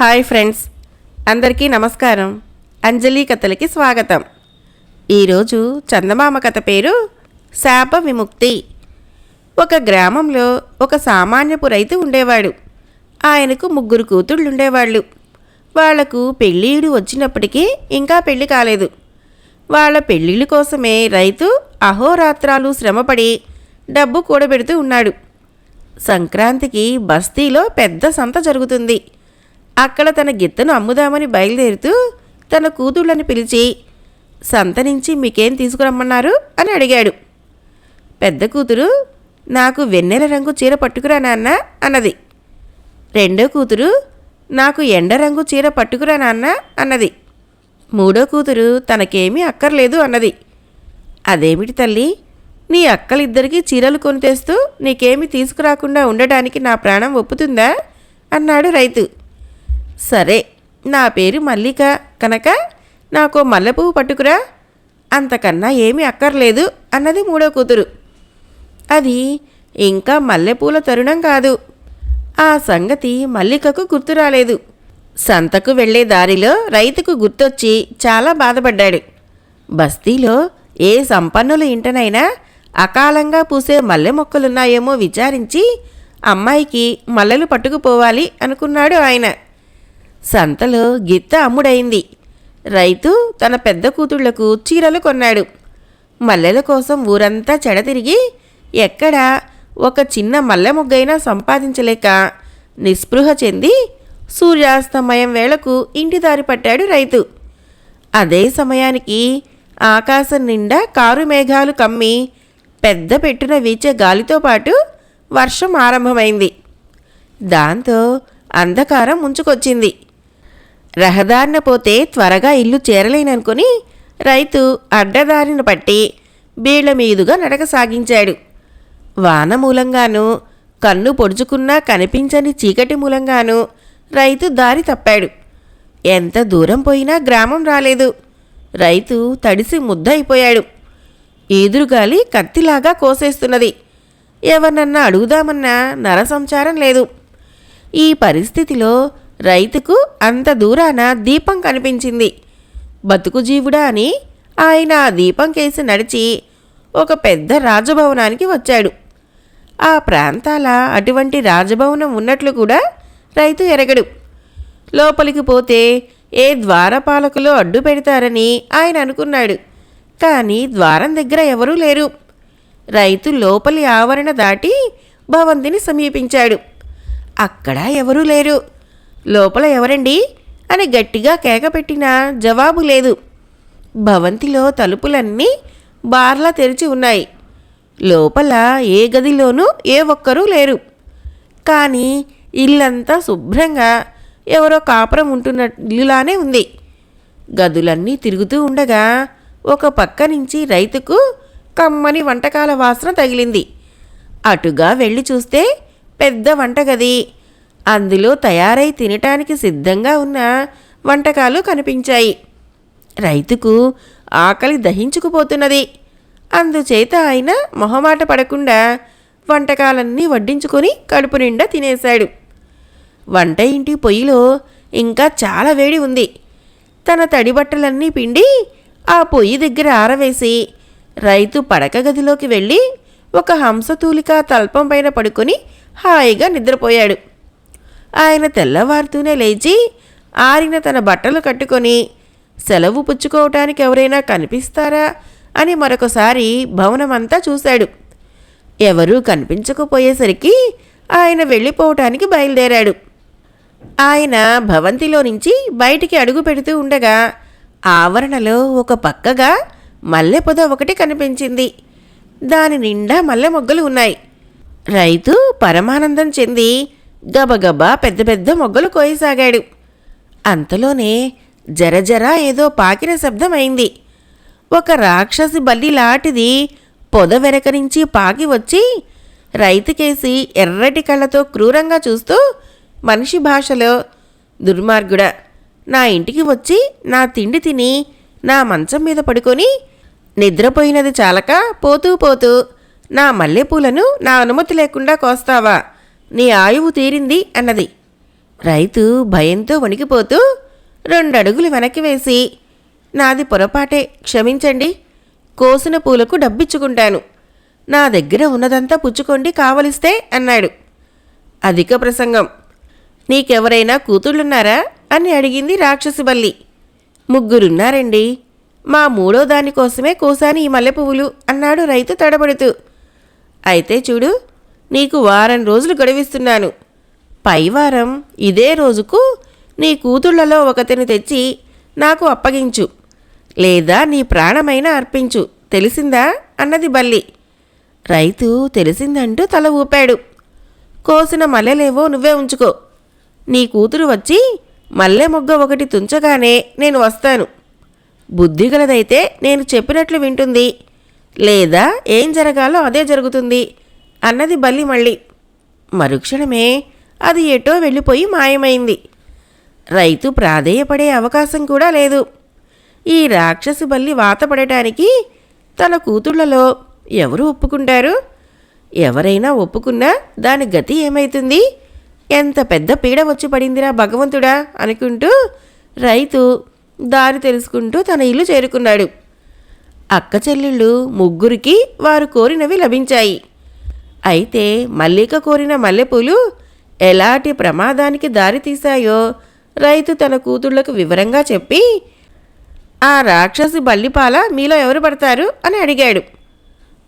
Hi friends అందరికీ నమస్కారం. అంజలి కథలకి స్వాగతం. ఈరోజు చందమామ కథ పేరు శాప విముక్తి. ఒక గ్రామంలో ఒక సామాన్యపు రైతు ఉండేవాడు. ఆయనకు ముగ్గురు కూతుళ్ళు ఉండేవాళ్ళు వాళ్ళకు పెళ్ళీడు వచ్చినప్పటికీ ఇంకా పెళ్ళి కాలేదు. వాళ్ళ పెళ్ళిళ్ళ కోసమే రైతు అహోరాత్రాలు శ్రమపడి డబ్బు కూడబెడుతూ ఉన్నాడు. సంక్రాంతికి బస్తీలో పెద్ద సంత జరుగుతుంది. అక్కడ తన గిత్తను అమ్ముదామని బయలుదేరుతూ తన కూతుళ్ళని పిలిచి సంత నుంచి మీకేం తీసుకురమ్మన్నారు? అని అడిగాడు. పెద్ద కూతురు నాకు వెన్నెల రంగు చీర పట్టుకురా నాన్న అన్నది. రెండో కూతురు నాకు ఎండ రంగు చీర పట్టుకురా నాన్న అన్నది. మూడో కూతురు తనకేమీ అక్కర్లేదు అన్నది. అదేమిటి తల్లి నీ అక్కలిద్దరికీ చీరలు కొని తెస్తూ నీకేమి తీసుకురాకుండా ఉండడానికి నా ప్రాణం ఒప్పుతుందా? అన్నాడు రైతు. సరే నా పేరు మల్లిక కనుక నాకు మల్లెపువ్వు పట్టుకురా అంతకన్నా ఏమీ అక్కర్లేదు అన్నది మూడో కూతురు. అది ఇంకా మల్లెపూల తరుణం కాదు. ఆ సంగతి మల్లికకు గుర్తు రాలేదు. సంతకు వెళ్ళే దారిలో రైతుకు గుర్తొచ్చి చాలా బాధపడ్డాడు. బస్తీలో ఏ సంపన్నుల ఇంటనైనా అకాలంగా పూసే మల్లె మొక్కలున్నాయేమో విచారించి అమ్మాయికి మల్లెలు పట్టుకుపోవాలి అనుకున్నాడు ఆయన. సంతలో గిత్త అమ్ముడైంది. రైతు తన పెద్ద కూతుళ్ళకు చీరలు కొన్నాడు. మల్లెల కోసం ఊరంతా చెడతిరిగి ఎక్కడా ఒక చిన్న మల్లె ముగ్గైనా సంపాదించలేక నిస్పృహ చెంది సూర్యాస్తమయం వేళకు ఇంటి దారి పట్టాడు రైతు. అదే సమయానికి ఆకాశం నిండా కారు మేఘాలు కమ్మి పెద్ద పెట్టున వీచే గాలితో పాటు వర్షం ఆరంభమైంది. దాంతో అంధకారం ముంచుకొచ్చింది. రహదారిన పోతే త్వరగా ఇల్లు చేరలేననుకుని రైతు అడ్డదారిన పట్టి బీళ్ళ మీదుగా నడక సాగించాడు వాన మూలంగాను కన్ను పొడుచుకున్నా కనిపించని చీకటి మూలంగాను రైతు దారి తప్పాడు. ఎంత దూరం పోయినా గ్రామం రాలేదు. రైతు తడిసి ముద్దయిపోయాడు. ఈదురుగాలి కత్తిలాగా కోసేస్తున్నది. ఎవరినన్నా అడుగుదామన్నా నరసంచారం లేదు. ఈ పరిస్థితిలో రైతుకు అంత దూరాన దీపం కనిపించింది. బతుకు జీవుడా అని ఆయన ఆ దీపం కేసి నడిచి ఒక పెద్ద రాజభవనానికి వచ్చాడు. ఆ ప్రాంతాల అటువంటి రాజభవనం ఉన్నట్లు కూడా రైతు ఎరగడు. లోపలికి పోతే ఏ ద్వారపాలకులో అడ్డు పెడతారని ఆయన అనుకున్నాడు. కానీ ద్వారం దగ్గర ఎవరూ లేరు. రైతు లోపలి ఆవరణ దాటి భవంతిని సమీపించాడు. అక్కడ ఎవరూ లేరు. లోపల ఎవరండి? అని గట్టిగా కేక పెట్టినా జవాబు లేదు. భవంతిలో తలుపులన్నీ బార్లా తెరిచి ఉన్నాయి. లోపల ఏ గదిలోనూ ఏ ఒక్కరూ లేరు. కానీ ఇల్లంతా శుభ్రంగా ఎవరో కాపురం ఉంటున్న ఇల్లులానే ఉంది. గదులన్నీ తిరుగుతూ ఉండగా ఒక పక్క నుంచి రైతుకు కమ్మని వంటకాల వాసన తగిలింది. అటుగా వెళ్ళి చూస్తే పెద్ద వంటగది. అందులో తయారై తినటానికి సిద్ధంగా ఉన్న వంటకాలు కనిపించాయి. రైతుకు ఆకలి దహించుకుపోతున్నది. అందుచేత ఆయన మొహమాట పడకుండా వంటకాలన్నీ వడ్డించుకొని కడుపు నిండా తినేశాడు. వంట ఇంటి పొయ్యిలో ఇంకా చాలా వేడి ఉంది. తన తడి బట్టలన్నీ పిండి ఆ పొయ్యి దగ్గర ఆరవేసి రైతు పడక గదిలోకి వెళ్ళి ఒక హంసతూలిక తల్పం పైన పడుకొని హాయిగా నిద్రపోయాడు. ఆయన తెల్లవారుతూనే లేచి ఆరిన తన బట్టలు కట్టుకొని సెలవు పుచ్చుకోవటానికి ఎవరైనా కనిపిస్తారా? అని మరొకసారి భవనమంతా చూశాడు. ఎవరూ కనిపించకపోయేసరికి ఆయన వెళ్ళిపోవటానికి బయలుదేరాడు. ఆయన భవంతిలో నుంచి బయటికి అడుగు పెడుతూ ఉండగా ఆవరణలో ఒక పక్కగా మల్లె పొద ఒకటి కనిపించింది. దాని నిండా మల్లె మొగ్గలు ఉన్నాయి. రైతు పరమానందం చెంది గబగబా పెద్ద పెద్ద మొగ్గలు కోయసాగాడు. అంతలోనే జరజర ఏదో పాకిన శబ్దమైంది. ఒక రాక్షసి బల్లి లాంటిది పొద వెనక నుంచి పాకి వచ్చి రైతుకేసి ఎర్రటి కళ్ళతో క్రూరంగా చూస్తూ మనిషి భాషలో దుర్మార్గుడా నా ఇంటికి వచ్చి నా తిండి తిని నా మంచం మీద పడుకొని నిద్రపోయినది చాలక పోతూ పోతూ నా మల్లెపూలను నా అనుమతి లేకుండా కోస్తావా? నీ ఆయువు తీరింది అన్నది. రైతు భయంతో వణికిపోతూ రెండు అడుగులు వెనక్కి వేసి నాది పొరపాటే క్షమించండి. కోసిన పూలకు డబ్బిచ్చుకుంటాను. నా దగ్గర ఉన్నదంతా పుచ్చుకోండి కావలిస్తే అన్నాడు. అధిక ప్రసంగం. నీకెవరైనా కూతుళ్ళున్నారా? అని అడిగింది రాక్షసి బల్లి. ముగ్గురున్నారండి. మా మూడో దానికోసమే కోసాని ఈ మల్లె పువ్వులు అన్నాడు రైతు తడబడుతూ. అయితే చూడు నీకు వారం రోజులు గడువిస్తున్నాను. పైవారం ఇదే రోజుకు నీ కూతుళ్ళలో ఒకతిని తెచ్చి నాకు అప్పగించు. లేదా నీ ప్రాణమైనా అర్పించు. తెలిసిందా? అన్నది బల్లి. రైతు తెలిసిందంటూ తల ఊపాడు. కోసిన మల్లెలేవో నువ్వే ఉంచుకో. నీ కూతురు వచ్చి మల్లె మొగ్గ ఒకటి తుంచగానే నేను వస్తాను. బుద్ధిగలదైతే నేను చెప్పినట్లు వింటుంది. లేదా ఏం జరగాలో అదే జరుగుతుంది. అన్నది బల్లి మళ్ళీ. మరుక్షణమే అది ఎటో వెళ్ళిపోయి మాయమైంది. రైతు ప్రాధేయపడే అవకాశం కూడా లేదు. ఈ రాక్షసి బల్లి వాతపడటానికి తన కూతుళ్ళలో ఎవరు ఒప్పుకుంటారు? ఎవరైనా ఒప్పుకున్నా దాని గతి ఏమైతుంది? ఎంత పెద్ద పీడ వచ్చి పడిందిరా భగవంతుడా అనుకుంటూ రైతు దారి తెలుసుకుంటూ తన ఇల్లు చేరుకున్నాడు. అక్క చెల్లెళ్ళు ముగ్గురికి వారు కోరినవి లభించాయి. అయితే మల్లిక కోరిన మల్లెపూలు ఎలాంటి ప్రమాదానికి దారితీశాయో రైతు తన కూతుళ్ళకు వివరంగా చెప్పి ఆ రాక్షసి బల్లిపాల మీలో ఎవరు పడతారు? అని అడిగాడు.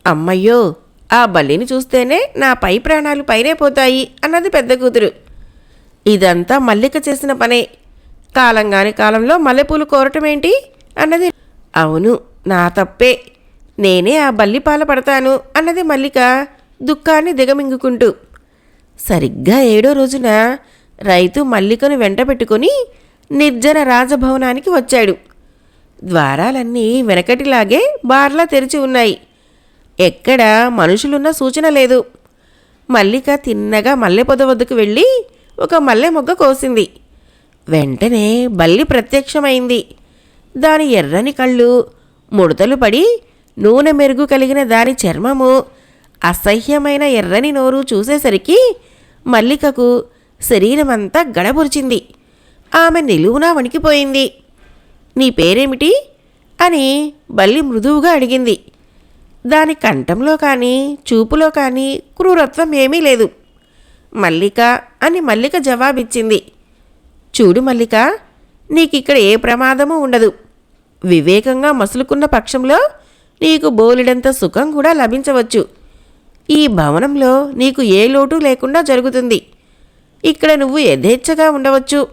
అమ్మయ్యో ఆ బల్లిని చూస్తేనే నా పై ప్రాణాలు పైనే పోతాయి అన్నది పెద్ద కూతురు. ఇదంతా మల్లిక చేసిన పనే. కాలంగాని కాలంలో మల్లెపూలు కోరటమేంటి అన్నది. అవును నా తప్పే. నేనే ఆ బల్లిపాల పడతాను అన్నది మల్లిక. దుఃఖాన్ని దిగమింగుకుంటూ. సరిగ్గా ఏడో రోజున రైతు మల్లికను వెంట పెట్టుకుని నిర్జన రాజభవనానికి వచ్చాడు. ద్వారాలన్నీ వెనకటిలాగే బార్లా తెరిచి ఉన్నాయి. ఎక్కడ మనుషులున్న సూచన లేదు. మల్లిక తిన్నగా మల్లె పొద వద్దకు వెళ్ళి ఒక మల్లె మొగ్గ కోసింది. వెంటనే బల్లి ప్రత్యక్షమైంది. దాని ఎర్రని కళ్ళు ముడతలు పడి నూనె మెరుగు కలిగిన దాని చర్మము అసహ్యమైన ఎర్రని నోరు చూసేసరికి మల్లికకు శరీరమంతా గడబురిచింది ఆమె నిలువునా వణికిపోయింది. నీ పేరేమిటి? అని బల్లి మృదువుగా అడిగింది. దాని కంఠంలో కానీ చూపులో కానీ క్రూరత్వం ఏమీ లేదు. మల్లిక అని మల్లిక జవాబిచ్చింది. చూడు మల్లిక నీకిక్కడ ఏ ప్రమాదము ఉండదు. వివేకంగా మసులుకున్న పక్షంలో నీకు బోలెడంత సుఖం కూడా లభించవచ్చు. ఈ భవనంలో నీకు ఏ లోటు లేకుండా జరుగుతుంది. ఇక్కడ నువ్వు యథేచ్ఛగా ఉండవచ్చు.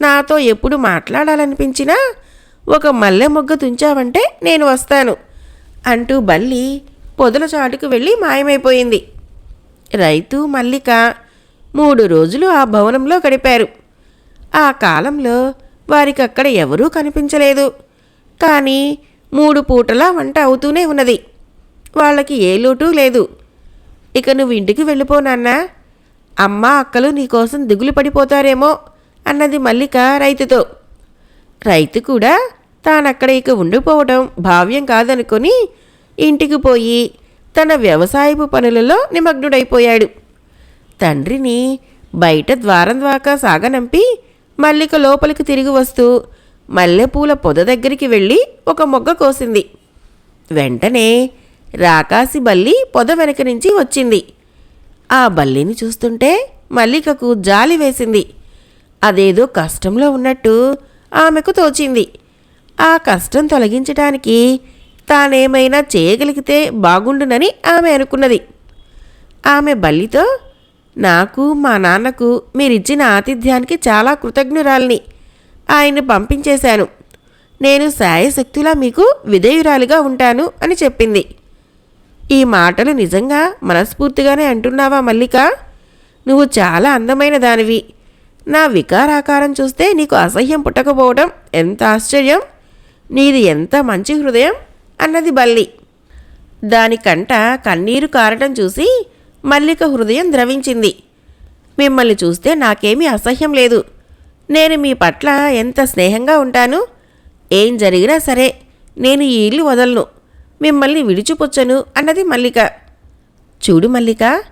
నాతో ఎప్పుడు మాట్లాడాలనిపించినా ఒక మల్లె మొగ్గ తుంచావంటే నేను వస్తాను అంటూ బల్లి పొదల చాటుకు వెళ్ళి మాయమైపోయింది. రైతు మల్లిక మూడు రోజులు ఆ భవనంలో గడిపారు. ఆ కాలంలో వారికి అక్కడ ఎవరూ కనిపించలేదు. కానీ మూడు పూటలా వంట అవుతూనే ఉన్నది. వాళ్ళకి ఏ లోటు లేదు. ఇక నువ్వు ఇంటికి వెళ్ళిపోనన్నా అమ్మ అక్కలు నీకోసం దిగులు పడిపోతారేమో అన్నది మల్లిక రైతుతో. రైతు కూడా తానక్కడ ఇక ఉండిపోవడం భావ్యం కాదనుకొని ఇంటికి పోయి తన వ్యవసాయపు పనులలో నిమగ్నుడైపోయాడు. తండ్రిని బయట ద్వారం ద్వాకా సాగనంపి మల్లిక లోపలికి తిరిగి వస్తూ మల్లెపూల పొద దగ్గరికి వెళ్ళి ఒక మొగ్గ కోసింది. వెంటనే రాకాసి బల్లి పొద వెనక నుంచి వచ్చింది. ఆ బల్లిని చూస్తుంటే మల్లికకు జాలి వేసింది. అదేదో కష్టంలో ఉన్నట్టు ఆమెకు తోచింది. ఆ కష్టం తొలగించటానికి తానేమైనా చేయగలిగితే బాగుండునని ఆమె అనుకున్నది. ఆమె బల్లితో నాకు మా నాన్నకు మీరిచ్చిన ఆతిథ్యానికి చాలా కృతజ్ఞురాలిని. ఆయన్ని పంపించేశాను. నేను శాయశక్తులా మీకు విధేయురాలిగా ఉంటాను అని చెప్పింది. ఈ మాటలు నిజంగా మనస్ఫూర్తిగానే అంటున్నావా మల్లిక? నువ్వు చాలా అందమైన దానివి. నా వికారాకారం చూస్తే నీకు అసహ్యం పుట్టకపోవడం ఎంత ఆశ్చర్యం? నీది ఎంత మంచి హృదయం? అన్నది బల్లి. దాని కంట కన్నీరు కారటం చూసి మల్లిక హృదయం ద్రవించింది. మిమ్మల్ని చూస్తే నాకేమీ అసహ్యం లేదు. నేను మీ పట్ల ఎంత స్నేహంగా ఉంటాను? ఏం జరిగినా సరే నేను ఈ ఇల్లు వదలను. మిమ్మల్ని విడిచిపుచ్చను అన్నది మల్లిక. చూడు మల్లిక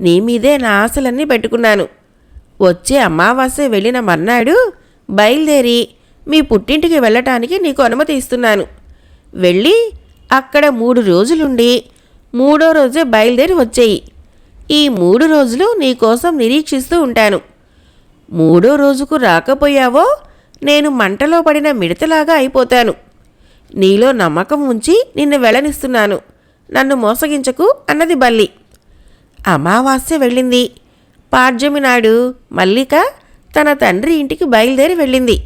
నీ మీదే నా ఆశలన్నీ పెట్టుకున్నాను. వచ్చే అమావాస్య వెళ్ళిన మర్నాడు బయలుదేరి మీ పుట్టింటికి వెళ్ళటానికి నీకు అనుమతి ఇస్తున్నాను. వెళ్ళి అక్కడ మూడు రోజులుండి మూడో రోజే బయలుదేరి వచ్చేయి. ఈ మూడు రోజులు నీకోసం నిరీక్షిస్తూ ఉంటాను. మూడో రోజుకు రాకపోయావో నేను మంటలో పడిన మిడతలాగా అయిపోతాను. నీలో నమ్మకం ఉంచి నిన్ను వెళ్ళనిస్తున్నాను నన్ను మోసగించకు అన్నది బల్లి. అమావాస్య వెళ్ళింది. పాడ్యమి నాడు మల్లిక తన తండ్రి ఇంటికి బయలుదేరి వెళ్ళింది.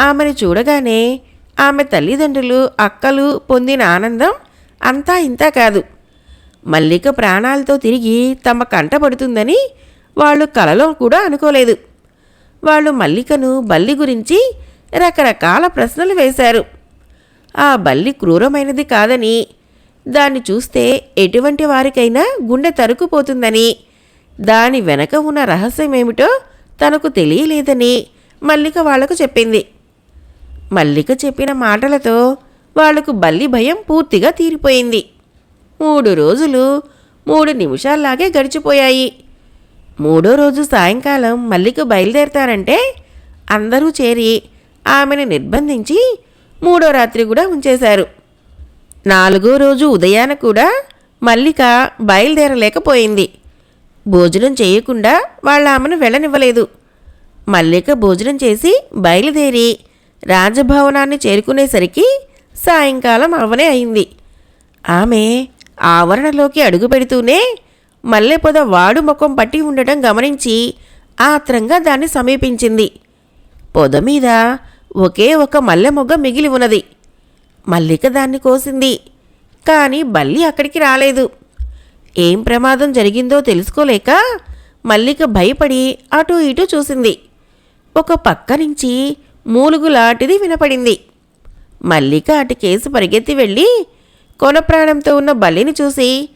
ఆమెను చూడగానే ఆమె తల్లిదండ్రులు అక్కలు పొందిన ఆనందం అంతా ఇంతా కాదు. మల్లిక ప్రాణాలతో తిరిగి తమ కంటపడుతుందని వాళ్ళు కలలో కూడా అనుకోలేదు. వాళ్ళు మల్లికను బల్లి గురించి రకరకాల ప్రశ్నలు వేశారు. ఆ బల్లి క్రూరమైనది కాదని. దాన్ని చూస్తే ఎటువంటి వారికైనా గుండె తరుకుపోతుందని దాని వెనక ఉన్న రహస్యమేమిటో తనకు తెలియలేదని మల్లిక వాళ్ళకు చెప్పింది. మల్లిక చెప్పిన మాటలతో వాళ్ళకు బల్లి భయం పూర్తిగా తీరిపోయింది. మూడు రోజులు మూడు నిమిషాల్లాగే గడిచిపోయాయి. మూడో రోజు సాయంకాలం మల్లిక బయలుదేరతారంటే అందరూ చేరి ఆమెను నిర్బంధించి మూడో రాత్రి కూడా ఉంచేశారు. నాలుగో రోజు ఉదయాన కూడా మల్లిక బయలుదేరలేకపోయింది. భోజనం చేయకుండా వాళ్ళ ఆమెను వెళ్ళనివ్వలేదు. మల్లిక భోజనం చేసి బయలుదేరి రాజభవనాన్ని చేరుకునేసరికి సాయంకాలం అవనే అయింది. ఆమె ఆవరణలోకి అడుగు పెడుతూనే మల్లెపొద వాడు ముఖం పట్టి ఉండటం గమనించి ఆత్రంగా దాన్ని సమీపించింది. పొద మీద ఒకే ఒక మల్లె మొగ్గ మిగిలి ఉన్నది. మల్లిక దాన్ని కోసింది. కానీ బల్లి అక్కడికి రాలేదు. ఏం ప్రమాదం జరిగిందో తెలుసుకోలేక మల్లిక భయపడి అటూ ఇటూ చూసింది. ఒక పక్క నుంచి మూలుగులాటిది వినపడింది. మల్లిక అటు కేసు పరిగెత్తి వెళ్ళి కొన ప్రాణంతో ఉన్న బల్లిని చూసి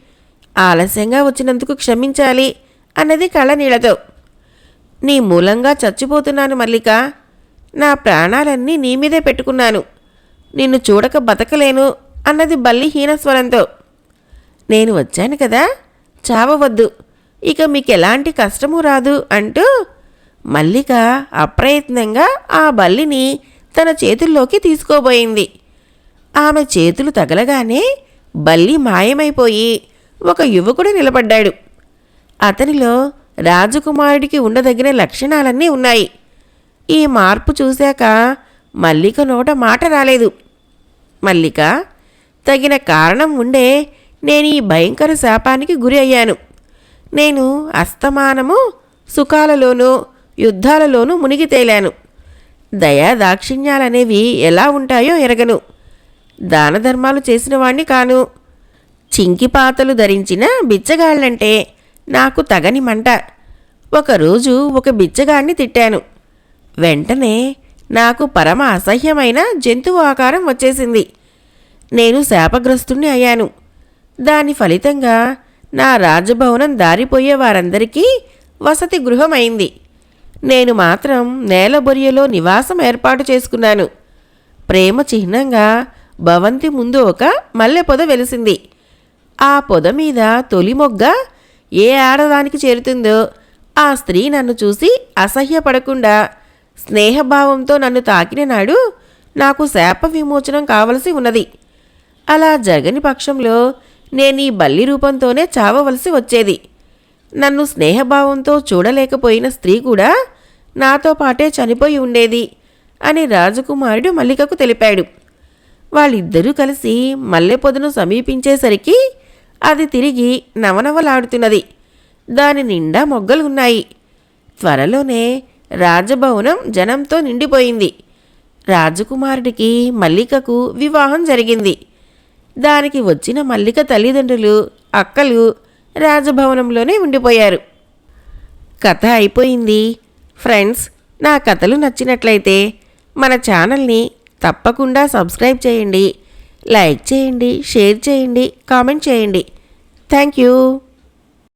ఆలస్యంగా వచ్చినందుకు క్షమించాలి అన్నది కళ్ళనీళ్ళతో నీ మూలంగా చచ్చిపోతున్నాను మల్లిక. నా ప్రాణాలన్నీ నీ మీదే పెట్టుకున్నాను. నిన్ను చూడక బతకలేను అన్నది బల్లి హీనస్వరంతో నేను వచ్చాను కదా చావవద్దు. ఇక మీకు ఎలాంటి కష్టము రాదు అంటూ మల్లిక అప్రయత్నంగా ఆ బల్లిని తన చేతుల్లోకి తీసుకోబోయింది. ఆమె చేతులు తగలగానే బల్లి మాయమైపోయి ఒక యువకుడు నిలబడ్డాడు. అతనిలో రాజకుమారుడికి ఉండదగిన లక్షణాలన్నీ ఉన్నాయి. ఈ మార్పు చూశాక మల్లిక నోట మాట రాలేదు. మల్లిక తగిన కారణం ఉండే నేను ఈ భయంకర శాపానికి గురి అయ్యాను. నేను అస్తమానము సుఖాలలోనూ యుద్ధాలలోనూ మునిగి తేలాను. దయా దాక్షిణ్యాలనేవి ఎలా ఉంటాయో ఎరగను. దాన ధర్మాలు చేసిన వాణ్ణి కాను. చింకిపాతలు ధరించిన బిచ్చగాళ్ళంటే నాకు తగని మంట. ఒకరోజు ఒక బిచ్చగాడిని తిట్టాను. వెంటనే నాకు పరమ అసహ్యమైన జంతువు ఆకారం వచ్చేసింది. నేను శాపగ్రస్తుణ్ణి అయ్యాను. దాని ఫలితంగా నా రాజభవనం దారిపోయే వారందరికీ వసతి గృహమైంది. నేను మాత్రం నేలబొరియలో నివాసం ఏర్పాటు చేసుకున్నాను. ప్రేమ చిహ్నంగా భవంతి ముందు ఒక మల్లె పొద వెలిసింది. ఆ పొద మీద తొలి మొగ్గ ఏ ఆడదానికి చేరుతుందో ఆ స్త్రీ నన్ను చూసి అసహ్యపడకుండా స్నేహభావంతో నన్ను తాకిన నాడు నాకు శాప విమోచనం కావలసి ఉన్నది. అలా జరగని పక్షంలో నేను ఈ బల్లి రూపంతోనే చావవలసి వచ్చేది. నన్ను స్నేహభావంతో చూడలేకపోయిన స్త్రీ కూడా నాతో పాటే చనిపోయి ఉండేది అని రాజకుమారుడు మల్లికకు తెలిపాడు. వాళ్ళిద్దరూ కలిసి మల్లెపొదను సమీపించేసరికి అది తిరిగి నవనవలాడుతున్నది. దాని నిండా మొగ్గలు ఉన్నాయి త్వరలోనే రాజభవనం జనంతో నిండిపోయింది. రాజకుమారుడికి మల్లికకు వివాహం జరిగింది. దానికి వచ్చిన మల్లిక తల్లిదండ్రులు అక్కలు రాజభవనంలోనే ఉండిపోయారు. కథ అయిపోయింది. ఫ్రెండ్స్ నా కథలు నచ్చినట్లయితే మన ఛానల్ని తప్పకుండా సబ్స్క్రైబ్ చేయండి. లైక్ చేయండి షేర్ చేయండి కామెంట్ చేయండి. Thank you.